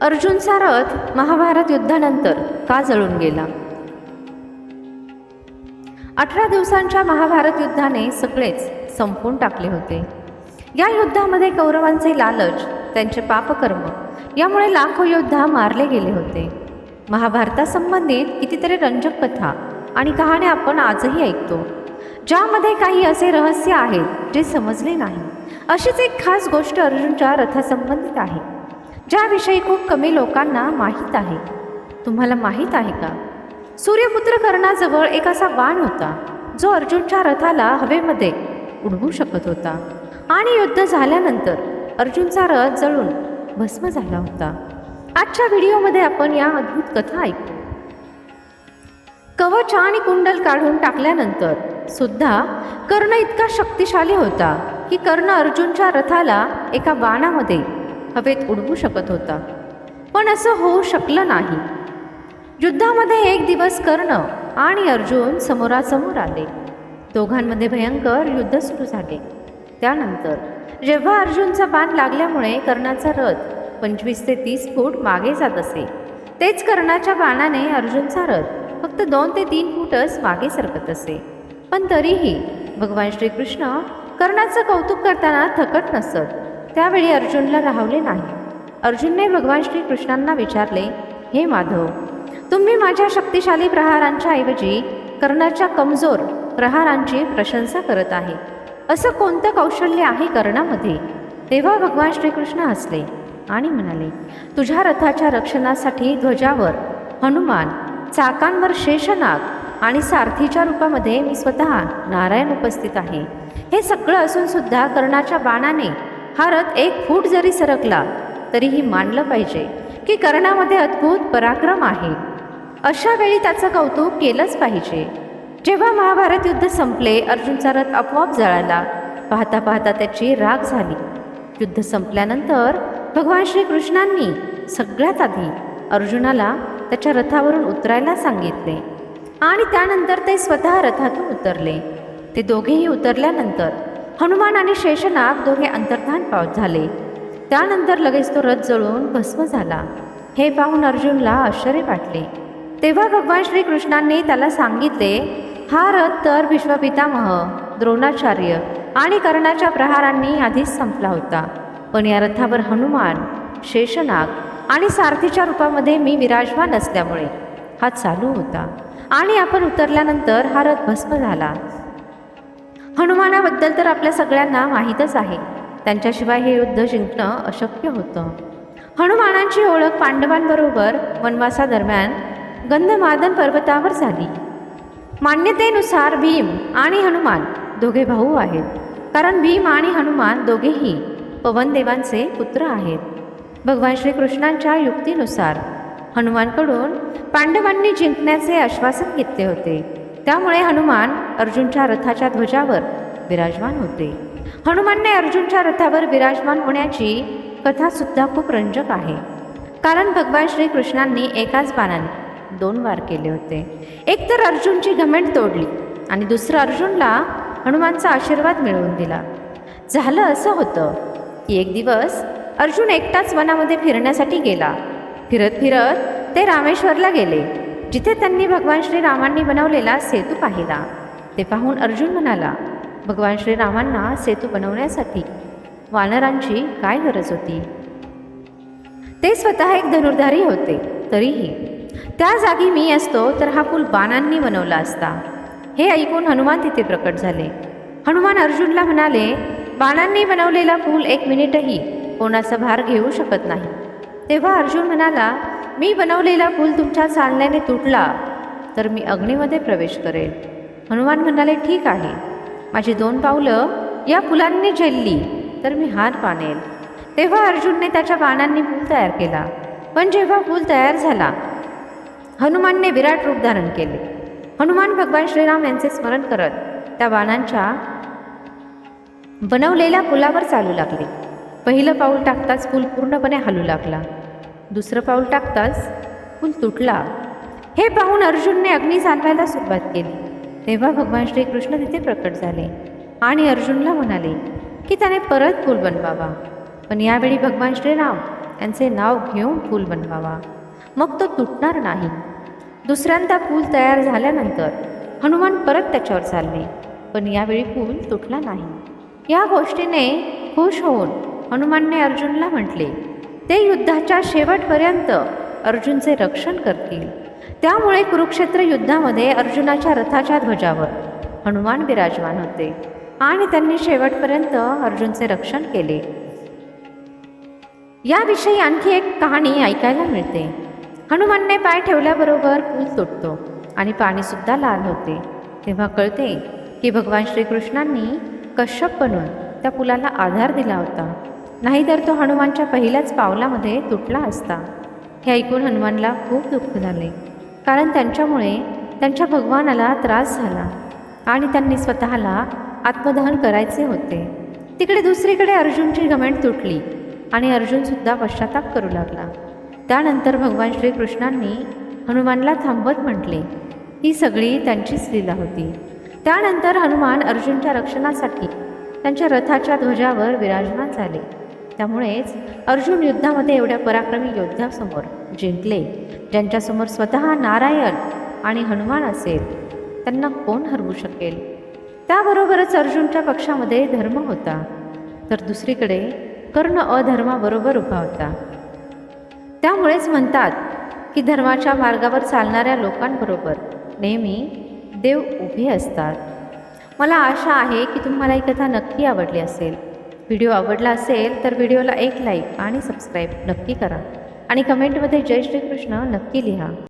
अर्जुनचा रथ महाभारत युद्धानंतर का जळून गेला? अठरा दिवसांच्या महाभारत युद्धाने सगळेच संपवून टाकले होते. या युद्धामध्ये कौरवांचे लालच त्यांचे पापकर्म यामुळे लाखो योद्धा मारले गेले होते. महाभारतासंबंधित कितीतरी रंजक कथा आणि कहाण्या आपण आजही ऐकतो ज्यामध्ये काही असे रहस्य आहेत जे समजले नाही. अशीच एक खास गोष्ट अर्जुनच्या रथासंबंधित आहे. ज्याविषयी खूप कमी लोकांना माहीत आहे. तुम्हाला माहीत आहे का? सूर्यपुत्र कर्णाजवळ एक असा वाण होता जो अर्जुनच्या रथाला हवेमध्ये उडवू शकत होता. आणि युद्ध झाल्यानंतर अर्जुनचा रथ जळून भस्म झाला होता. आजच्या व्हिडिओमध्ये आपण या अद्भुत कथा ऐकू. कवच आणि कुंडल काढून टाकल्यानंतर सुद्धा कर्ण इतका शक्तिशाली होता की कर्ण अर्जुनच्या रथाला एका बाणामध्ये हवेत उडवू शकत होता. पण असं होऊ शकलं नाही. युद्धामध्ये एक दिवस कर्ण आणि अर्जुन समोरासमोर आले. दोघांमध्ये भयंकर युद्ध सुरू झाले. त्यानंतर जेव्हा अर्जुनचा बाण लागल्यामुळे कर्णाचा रथ पंचवीस ते तीस फूट मागे जात असे तेच कर्णाच्या बाणाने अर्जुनचा रथ फक्त दोन ते तीन फूटच मागे सरकत असे. पण तरीही भगवान श्रीकृष्ण कर्णाचं कौतुक करताना थकत नसत. त्यावेळी अर्जुनला राहवले नाही. अर्जुनने भगवान श्रीकृष्णांना विचारले हे माधव तुम्ही माझ्या शक्तिशाली प्रहारांच्या ऐवजी कर्णाच्या कमजोर प्रहारांची प्रशंसा करत आहे. असं कोणतं कौशल्य आहे कर्णामध्ये? तेव्हा भगवान श्रीकृष्ण हसले आणि म्हणाले तुझ्या रथाच्या रक्षणासाठी ध्वजावर हनुमान चाकांवर शेषनाग आणि सारथीच्या रूपामध्ये मी स्वतः नारायण उपस्थित आहे. हे सगळं असून सुद्धा कर्णाच्या बाणाने हा रथ एक फूट जरी सरकला तरीही मानलं पाहिजे की कर्णामध्ये अद्भुत पराक्रम आहे. अशा वेळी त्याचं कौतुक केलंच पाहिजे. जेव्हा महाभारत युद्ध संपले अर्जुनचा रथ आपोआप जळाला. पाहता पाहता त्याची राग झाली. युद्ध संपल्यानंतर भगवान श्रीकृष्णांनी सगळ्यात आधी अर्जुनाला त्याच्या रथावरून उतरायला सांगितले आणि त्यानंतर ते स्वतः रथातून उतरले. ते दोघेही उतरल्यानंतर हनुमान आणि शेषनाग दोघे अंतर्धान पावत झाले. त्यानंतर लगेच तो रथ जळून भस्म झाला. हे पाहून अर्जुनला आश्चर्य वाटले. तेव्हा भगवान श्रीकृष्णांनी त्याला सांगितले हा रथ तर विश्वपितामह द्रोणाचार्य आणि कर्णाच्या प्रहारांनी आधीच संपला होता. पण या रथावर हनुमान शेषनाग आणि सारथीच्या रूपामध्ये मी विराजमान असल्यामुळे हा चालू होता आणि आपण उतरल्यानंतर हा रथ भस्म झाला. हनुमानाबद्दल तर आपल्या सगळ्यांना माहीतच आहे. त्यांच्याशिवाय हे युद्ध जिंकणं अशक्य होतं. हनुमानांची ओळख पांडवांबरोबर वनवासादरम्यान गंधमादन पर्वतावर झाली. मान्यतेनुसार भीम आणि हनुमान दोघे भाऊ आहेत. कारण भीम आणि हनुमान दोघेही पवनदेवांचे पुत्र आहेत. भगवान श्रीकृष्णांच्या युक्तीनुसार हनुमानकडून पांडवांनी जिंकण्याचे आश्वासन घेतले होते. त्यामुळे हनुमान अर्जुनच्या रथाच्या ध्वजावर विराजमान होते. हनुमानने अर्जुनच्या रथावर विराजमान होण्याची कथासुद्धा खूप रंजक आहे. कारण भगवान श्रीकृष्णांनी एकाच बाणाने दोन वार केले होते. एक तर अर्जुनची घमेंट तोडली आणि दुसरं अर्जुनला हनुमानचा आशीर्वाद मिळवून दिला. झालं असं होतं की एक दिवस अर्जुन एकटाच वनामध्ये फिरण्यासाठी गेला. फिरत फिरत ते रामेश्वरला गेले जिथे त्यांनी भगवान श्रीरामांनी बनवलेला सेतू पाहिला. ते पाहून अर्जुन म्हणाला भगवान श्रीरामांना सेतू बनवण्यासाठी वानरांची काय गरज होती? ते स्वतः एक धनुर्धारी होते तरीही त्या जागी मी असतो तर हा पूल बाणांनी बनवला असता. हे ऐकून हनुमान तिथे प्रकट झाले. हनुमान अर्जुनला म्हणाले बाणांनी बनवलेला पूल एक मिनिटही कोणाचा भार घेऊ शकत नाही. तेव्हा अर्जुन म्हणाला मी बनवलेला पूल तुमच्या चालण्याने तुटला तर मी अग्नीमध्ये प्रवेश करेल. हनुमान म्हणाले ठीक आहे. माझी दोन पावलं या फुलांनी झेलली तर मी हार पाणेल तेव्हा अर्जुनने त्याच्या बाणांनी पूल तयार केला. पण जेव्हा पूल तयार झाला हनुमानने विराट रूप धारण केले. हनुमान भगवान श्रीराम यांचे स्मरण करत त्या बाणांच्या बनवलेल्या पुलावर चालू लागले. पहिलं पाऊल टाकताच पूल पूर्णपणे हलू लागला. दुसरं पाऊल टाकताच पूल तुटला. हे पाहून अर्जुनने अग्नी चालवायला सुरुवात केली. तेव्हा भगवान श्रीकृष्ण तिथे प्रकट झाले आणि अर्जुनला म्हणाले की त्याने परत पूल बनवावा. पण यावेळी भगवान श्रीराम यांचे नाव घेऊन पूल बनवावा. मग तो तुटणार नाही. दुसऱ्यांदा पूल तयार झाल्यानंतर हनुमान परत त्याच्यावर चालले. पण यावेळी पूल तुटला नाही. या गोष्टीने खुश होऊन हनुमानने अर्जुनला म्हटले ते युद्धाच्या शेवटपर्यंत अर्जुनचे रक्षण करतील. त्यामुळे कुरुक्षेत्र युद्धामध्ये अर्जुनाच्या रथाच्या ध्वजावर हनुमान विराजमान होते आणि त्यांनी शेवटपर्यंत अर्जुनचे रक्षण केले. याविषयी आणखी एक कहाणी ऐकायला मिळते. हनुमानने पाय ठेवल्याबरोबर पूल तुटतो आणि पाणीसुद्धा लाल होते. तेव्हा कळते की भगवान श्रीकृष्णांनी कश्यप बनून त्या पुलाला आधार दिला होता. नाहीतर तो हनुमानच्या पहिल्याच पावलामध्ये तुटला असता. हे ऐकून हनुमानला खूप दुःख झाले. कारण त्यांच्यामुळे त्यांच्या भगवानाला त्रास झाला आणि त्यांनी स्वतःला आत्मदहन करायचे होते. तिकडे दुसरीकडे अर्जुनची घमेंट तुटली आणि अर्जुनसुद्धा पश्चाताप करू लागला. त्यानंतर भगवान श्रीकृष्णांनी हनुमानला थांबवत म्हटले ही सगळी त्यांचीच लीला होती. त्यानंतर हनुमान अर्जुनच्या रक्षणासाठी त्यांच्या रथाच्या ध्वजावर विराजमान झाले. त्यामुळेच अर्जुन युद्धामध्ये एवढ्या पराक्रमी योद्ध्यासमोर जिंकले. ज्यांच्यासमोर स्वतः नारायण आणि हनुमान असेल त्यांना कोण हरवू शकेल? त्याबरोबरच अर्जुनच्या पक्षामध्ये धर्म होता. तर दुसरीकडे कर्ण अधर्माबरोबर उभा होता. त्यामुळेच म्हणतात की धर्माच्या मार्गावर चालणाऱ्या लोकांबरोबर नेहमी देव उभे असतात. मला आशा आहे की तुम्हाला ही कथा नक्की आवडली असेल. व्हिडिओ आवडला असेल तर व्हिडिओला एक लाईक आणि सबस्क्राईब नक्की करा. आणि कमेंटमध्ये जय श्रीकृष्ण नक्की लिहा.